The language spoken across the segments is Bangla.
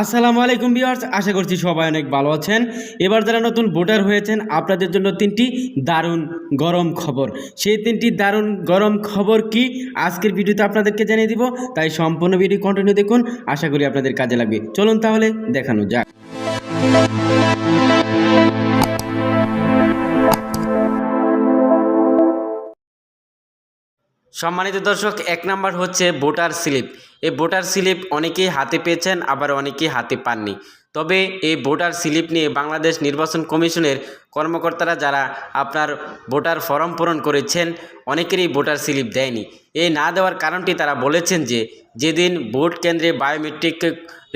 আসসালামু আলাইকুম ভিউয়ার্স, আশা করছি সবাই অনেক ভালো আছেন। এবার যারা নতুন ভোটার হয়েছেন, আপনাদের জন্য তিনটি দারুণ গরম খবর। সেই তিনটি দারুণ গরম খবর কি আজকের ভিডিওতে আপনাদেরকে জানিয়ে দিব। তাই সম্পূর্ণ ভিডিও কন্টিনিউ দেখুন, আশা করি আপনাদের কাজে লাগবে। চলুন তাহলে দেখানো যাক। সম্মানিত দর্শক, এক নাম্বার হচ্ছে ভোটার স্লিপ। এই ভোটার স্লিপ অনেকেই হাতে পেয়েছেন, আবার অনেকেই হাতে পাননি। তবে এই ভোটার স্লিপ নিয়ে বাংলাদেশ নির্বাচন কমিশনের কর্মকর্তারা যারা আপনার ভোটার ফর্ম পূরণ করেছেন, অনেকেরই ভোটার স্লিপ দেয়নি। এই না দেওয়ার কারণটি তারা বলেছেন যে, যেদিন ভোট কেন্দ্রে বায়োমেট্রিক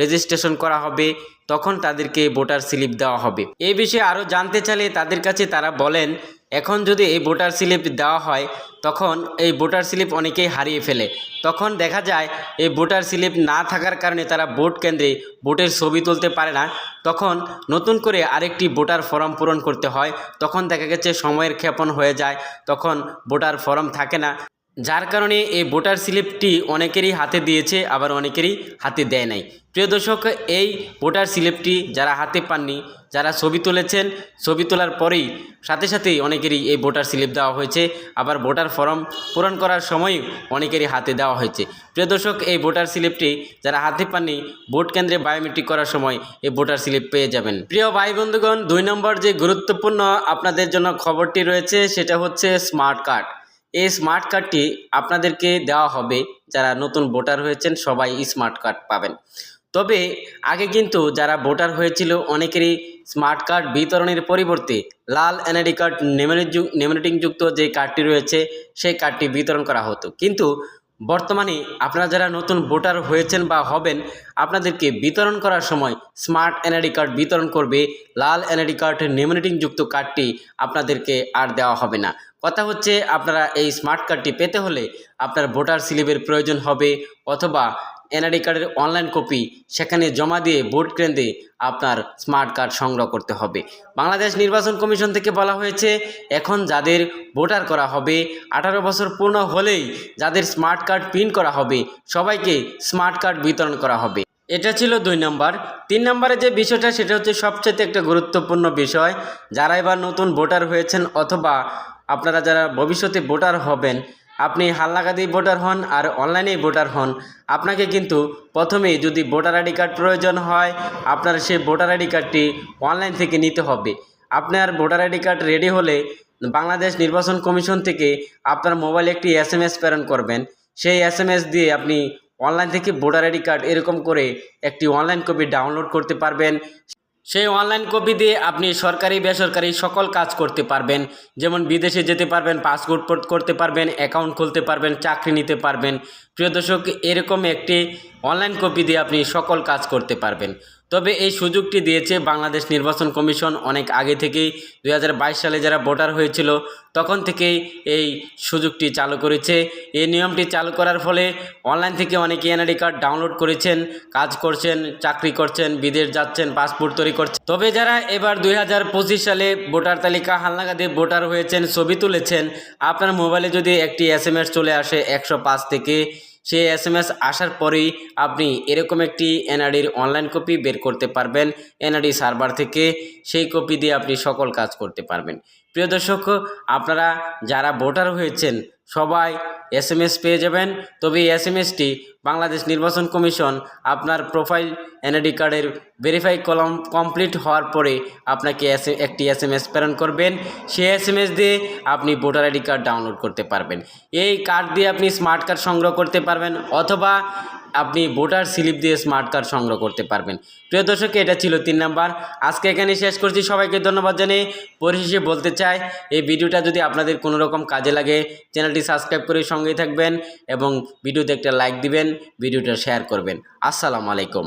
রেজিস্ট্রেশন করা হবে, তখন তাদেরকে ভোটার স্লিপ দেওয়া হবে। এই বিষয়ে আরও জানতে চাইলে তাদের কাছে তারা বলেন, এখন যদি এই ভোটার স্লিপ দেওয়া হয়, তখন এই ভোটার স্লিপ অনেকেই হারিয়ে ফেলে। তখন দেখা যায়, এই ভোটার স্লিপ না থাকার কারণে তারা ভোট কেন্দ্রে ভোটের ছবি তুলতে পারে না। তখন নতুন করে আরেকটি ভোটার ফর্ম পূরণ করতে হয়। তখন দেখা গেছে, সময়ের ক্ষেপণ হয়ে যায়। তখন ভোটার ফর্ম থাকে না। যার কারণে এই ভোটার স্লিপটি অনেকেরই হাতে দিয়েছে, আবার অনেকেরই হাতে দেয় নাই। প্রিয় দর্শক, এই ভোটার স্লিপটি যারা হাতে পাননি, যারা ছবি তুলেছেন, ছবি তোলার পরেই সাথে সাথেই অনেকেরই এই ভোটার স্লিপ দেওয়া হয়েছে, আবার ভোটার ফর্ম পূরণ করার সময় অনেকেরই হাতে দেওয়া হয়েছে। প্রিয় দর্শক, এই ভোটার স্লিপটি যারা হাতে পাননি, ভোট কেন্দ্রে বায়োমেট্রিক করার সময় এই ভোটার স্লিপ পেয়ে যাবেন। প্রিয় ভাই বন্ধুগণ, দুই নম্বর যে গুরুত্বপূর্ণ আপনাদের জন্য খবরটি রয়েছে, সেটা হচ্ছে স্মার্ট কার্ড। এই স্মার্ট কার্ডটি আপনাদেরকে দেওয়া হবে যারা নতুন ভোটার হয়েছেন সবাই স্মার্ট কার্ড পাবেন তবে আগে কিন্তু যারা ভোটার হয়েছিল অনেকেরই স্মার্ট কার্ড বিতরণের পরিবর্তে লাল এনআইডি কার্ড নেমিনেটিং যুক্ত যে কার্ডটি রয়েছে সেই কার্ডটি বিতরণ করা হতো কিন্তু বর্তমানে আপনারা যারা নতুন ভোটার হয়েছেন বা হবেন, আপনাদেরকে বিতরণ করার সময় স্মার্ট এনআইডি কার্ড বিতরণ করবে। লাল এনআইডি কার্ডের নেমিনেটিং যুক্ত কার্ডটি আপনাদেরকে আর দেওয়া হবে না। কথা হচ্ছে, আপনারা এই স্মার্ট কার্ডটি পেতে হলে আপনার ভোটার স্লিপের প্রয়োজন হবে অথবা এনআইডি কার্ডের অনলাইন কপি সেখানে জমা দিয়ে ভোট কেন্দ্রে আপনার স্মার্ট কার্ড সংগ্রহ করতে হবে। বাংলাদেশ নির্বাচন কমিশন থেকে বলা হয়েছে, এখন যাদের ভোটার করা হবে, আঠারো বছর পূর্ণ হলেই যাদের স্মার্ট কার্ড প্রিন্ট করা হবে, সবাইকে স্মার্ট কার্ড বিতরণ করা হবে। এটা ছিল দুই নম্বর। তিন নম্বরে যে বিষয়টা, সেটা হচ্ছে সবচেয়ে একটা গুরুত্বপূর্ণ বিষয়। যারা এবার নতুন ভোটার হয়েছেন অথবা আপনারা যারা ভবিষ্যতে ভোটার হবেন আপনি হালনাগাদি ভোটার হন আর অনলাইনেই ভোটার হন। আপনাকে কিন্তু প্রথমেই যদি ভোটার আইডি কার্ড প্রয়োজন হয়, আপনার সেই ভোটার আইডি কার্ডটি অনলাইন থেকে নিতে হবে। আপনার ভোটার আইডি কার্ড রেডি হলে বাংলাদেশ নির্বাচন কমিশন থেকে আপনার মোবাইলে একটি এস এম এস প্রেরণ করবেন। সেই এস এম এস দিয়ে আপনি অনলাইন থেকে ভোটার আইডি কার্ড এরকম করে একটি অনলাইন কপি ডাউনলোড করতে পারবেন। সেই অনলাইন কপি দিয়ে আপনি সরকারি, বেসরকারি সকল কাজ করতে পারবেন। যেমন বিদেশে যেতে পারবেন পাসপোর্ট করতে পারবেন অ্যাকাউন্ট খুলতে পারবেন, চাকরি নিতে পারবেন। প্রিয় দর্শক, এরকম একটি অনলাইন কপি দিয়ে আপনি সকল কাজ করতে পারবেন। তবে এই সুযোগটি দিয়েছে বাংলাদেশ নির্বাচন কমিশন অনেক আগে থেকেই। দুই হাজার বাইশ সালে যারা ভোটার হয়েছিল, তখন থেকেই এই সুযোগটি চালু করেছে। এই নিয়মটি চালু করার ফলে অনলাইন থেকে অনেকে এনআইডি কার্ড ডাউনলোড করেছেন, কাজ করছেন, চাকরি করছেন, বিদেশ যাচ্ছেন, পাসপোর্ট তৈরি করছেন। তবে যারা এবার দুই হাজার পঁচিশ সালে ভোটার তালিকা হালনাগাদে ভোটার হয়েছেন, ছবি তুলেছেন, আপনার মোবাইলে যদি একটি এস চলে আসে একশো পাঁচ থেকে সেই এস এম এস আসার পরেই আপনি এরকম একটি এনআরডির অনলাইন কপি বের করতে পারবেন এনআরডি সার্ভার থেকে। সেই কপি দিয়ে আপনি সকল কাজ করতে পারবেন। প্রিয় দর্শক, আপনারা যারা ভোটার হয়েছেন সবাই এস এম এস পেয়ে যাবেন। তবে এই এসএমএসটি এম এসটি বাংলাদেশ নির্বাচন কমিশন আপনার প্রোফাইল এনআইডি কার্ডের ভেরিফাই কলম কমপ্লিট হওয়ার পরে আপনাকে একটি এসএমএস এম এস প্রেরণ করবেন। সেই এস এম এস দিয়ে আপনি ভোটার আইডি কার্ড ডাউনলোড করতে পারবেন। এই কার্ড দিয়ে আপনি স্মার্ট কার্ড সংগ্রহ করতে পারবেন অথবা আপনি ভোটার স্লিপ দিয়ে স্মার্ট কার্ড সংগ্রহ করতে পারবেন। প্রিয় দর্শক, এটা ছিল তিন নাম্বার। আজকে এখানে শেষ করছি। সবাইকে ধন্যবাদ জানিয়ে পরিশেষে বলতে চাই, এই ভিডিওটা যদি আপনাদের কোনো রকম কাজে লাগে, চ্যানেলটি সাবস্ক্রাইব করে সঙ্গেই থাকবেন এবং ভিডিওতে একটা লাইক দিবেন, ভিডিওটা শেয়ার করবেন। আসসালামু আলাইকুম।